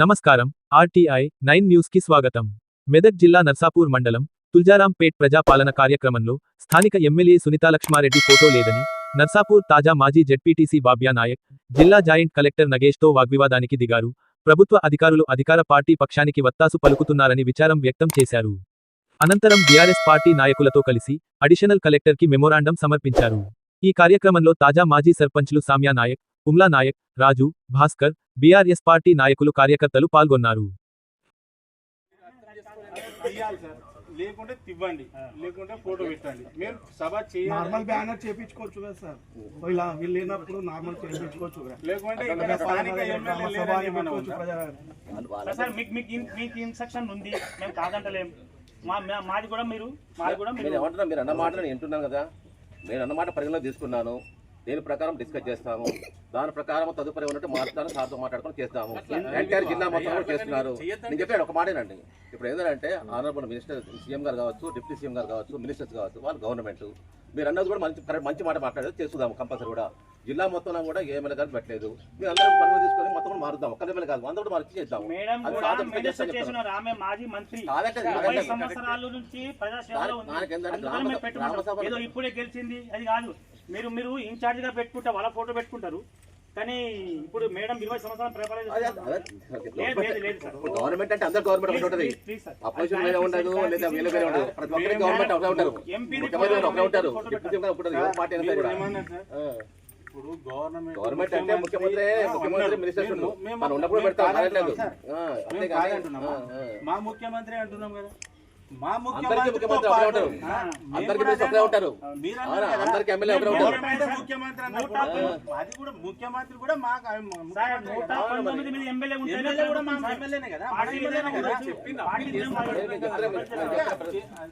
నమస్కారం RTI nine న్యూస్కి స్వాగతం. మెదక్ జిల్లా నర్సాపూర్ మండలం తుల్జారాంపేట్ ప్రజాపాలన కార్యక్రమంలో స్థానిక ఎమ్మెల్యే సునీతాలక్ష్మారెడ్డి ఫోటో లేదని నర్సాపూర్ తాజా మాజీ జెడ్పీటీసీ బాబ్యా నాయక్ జిల్లా జాయింట్ కలెక్టర్ నగేష్తో వాగ్వివాదానికి దిగారు. ప్రభుత్వ అధికారులు అధికార పార్టీ పక్షానికి వత్తాసు పలుకుతున్నారని విచారం వ్యక్తం చేశారు. అనంతరం బీఆర్ఎస్ పార్టీ నాయకులతో కలిసి అడిషనల్ కలెక్టర్కి మెమోరాండం సమర్పించారు. ఈ కార్యక్రమంలో తాజా మాజీ సర్పంచ్లు సామ్యా నాయక్ ఉమ్లా నాయక్ రాజు భాస్కర్ బీఆర్ఎస్ పార్టీ నాయకులు కార్యకర్తలు పాల్గొన్నారు. ఇయ్యాలి సార్ లేకుంటే తివ్వండి లేకుంటే ఫోటో పెట్టండి. మేము సభ చేయాలి. నార్మల్ బ్యానర్ చేపించుకోవచ్చు కదా సార్. ఇలా వీళ్ళు లేనప్పుడు నార్మల్ చేపించుకోవచ్చు కదా. లేకుంటే ఇక్కడ స్థానిక ఎమ్మెల్యే లేరని ఏమన్నా పెట్టుకోవచ్చు ఉందా? ప్రజా సార్ మీకు మీకు ఇన్- మీకు ఇన్స్ట్రక్షన్ ఉంది. మేము కాదంటలేం. మా మా- మాది కూడా మీరు మాది కూడా మీరు మీరు ఏమంటున్నా మీరు అన్న మాట నేను వింటున్నాను కదా. నేను అన్న మాట పరిగణలో తీసుకున్నాను. దేని ప్రకారం డిస్కస్ చేస్తాము. దాని ప్రకారం తదుపరి ఉన్నట్టు మాట్లాడతాను సార్తో మాట్లాడుకొని చేస్తాము. ఎంటైర్ జిల్లా మొత్తం కూడా చేస్తున్నారు. నేను చెప్పాను ఒక మాటేనండి. ఇప్పుడు ఏంటంటే ఆనరబుల్ మినిస్టర్ సీఎం గారు కావచ్చు డిప్యూటీ సీఎం గారు కావచ్చు మినిస్టర్స్ కావచ్చు వాళ్ళు గవర్నమెంట్. మీరు అన్నది కూడా మంచి కరెక్ట్ మంచి మాట మాట్లాడేది చేస్తున్నాము కంపల్సరీ కూడా. జిల్లా మొత్తంలో కూడా ఏ ఎమ్మెల్యే గారు పెట్టలేదు. మీరు అందరం పనులు తీసుకొని మొత్తం కూడా మారుద్దాం ఒక్క ఎమ్మెల్యే కాదు అందరూ కూడా మార్చి చేద్దాం దానికి ఏంటంటే గ్రామ సభ- మీరు మీరు ఇన్ఛార్జ్గా పెట్టుకుంటే వాళ్ళ ఫోటో పెట్టుకుంటారు. కానీ ఇప్పుడు మేడం ఇరవై సంవత్సరాలు గవర్నమెంట్ అంటే అందరు గవర్నమెంట్ ఒకటి. ఉంటుంది Please, please, sir. అపోజిషన్ వేరే ఉండదు లేదా వీళ్ళు వేరే ఉండదు. ప్రతి ఒక్కరికి గవర్నమెంట్ ఒకటే ఉంటారు. ఎంపీ ముఖ్యమంత్రి గారు ఒకటే ఉంటారు. డిప్యూటీ సీఎం గారు ఒకటే ఉంటారు. ఏ పార్టీ అయినా మీరు కూడా. ఏమన్నారు సార్? ఆ. ఇప్పుడు గవర్నమెంట్ గవర్నమెంట్ అంటే ముఖ్యమంత్రి ముఖ్యమంత్రి మినిస్టర్స్ మనం ఉన్నప్పుడు పెడతాం. మా ముఖ్యమంత్రి అంటున్నాం కదా. మా ముఖ్యమంత్రి ఉంటారు. అందరికీ ఎమ్మెల్యే ముఖ్యమంత్రి అది కూడా ముఖ్యమంత్రి కూడా మాకు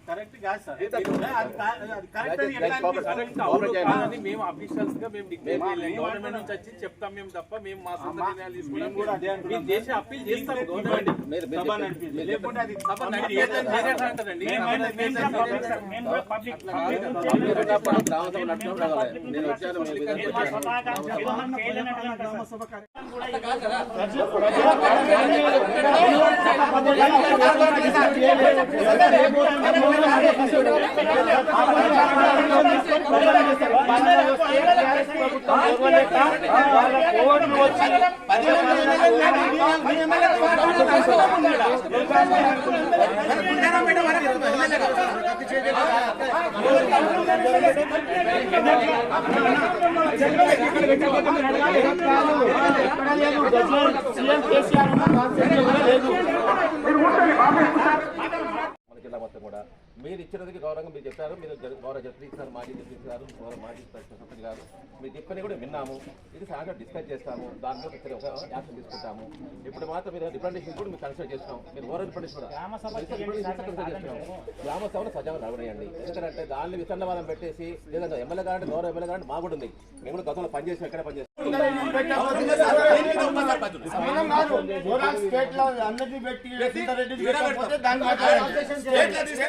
కరెక్ట్ కాదు సార్. మేము అఫీషియల్స్గా మేము గవర్నమెంట్ నుంచి వచ్చి చెప్తాం మేము తప్ప మేము మా సొంత నిర్ణయాలు తీసుకున్నాం. చేసి అప్పీల్ చేస్తాం గవర్నమెంట్ లేకుంటే అది సభ నడిపేదని మీరే ఎట్లా అంటారండి మేము- మేము- మేము కూడా public సార్. మేము కూడా public. public నుంచి మీరు ఉన్నప్పుడు గ్రామ సభ నడుచుకుంటూ రావాలి. నేను వచ్చాను మీ విధంగా ఏదో మా వచ్చాను. స్వతహాగా ఏదో మనం చేయలేనట్టు అంటారు గ్రామ సార్. సభ సీఎం కేసీఆర్ ఇది- మన జిల్లా మొత్తం కూడా మీరు ఇచ్చినదికి గౌరవంగా మీరు చెప్పారు. మీరు గౌరవ జడ్పీ సార్ మాజీ జడ్పీ గారు గౌరవ మాజీ సర్పంచ్ గారు మీరు చెప్పని కూడా విన్నాము. ఇది సాయంత్రం డిస్కస్ చేస్తాము. దాని మీద ఒక యాక్షన్ తీసుకుంటాము. ఇప్పుడు మాత్రం మీరు రిప్రజెంటేషన్ కూడా మీరు కన్సిడర్ చేస్తాం మీరు ఓవర్ రిప్రజెంటేషన్ కూడా గ్రామ సభను సజావుగా నడవనియండి ఎందుకంటే దాన్ని విసన్నవాదం పెట్టేసి లేదంటే ఎమ్మెల్యే గారంటే గౌరవ ఎమ్మెల్యే గారంటే మా కూడా ఉంది. మేము కూడా గతంలో పనిచేసి ఎక్కడ పనిచేస్తాం స్టేట్లో అందరినీ పెట్టి దాన్ని.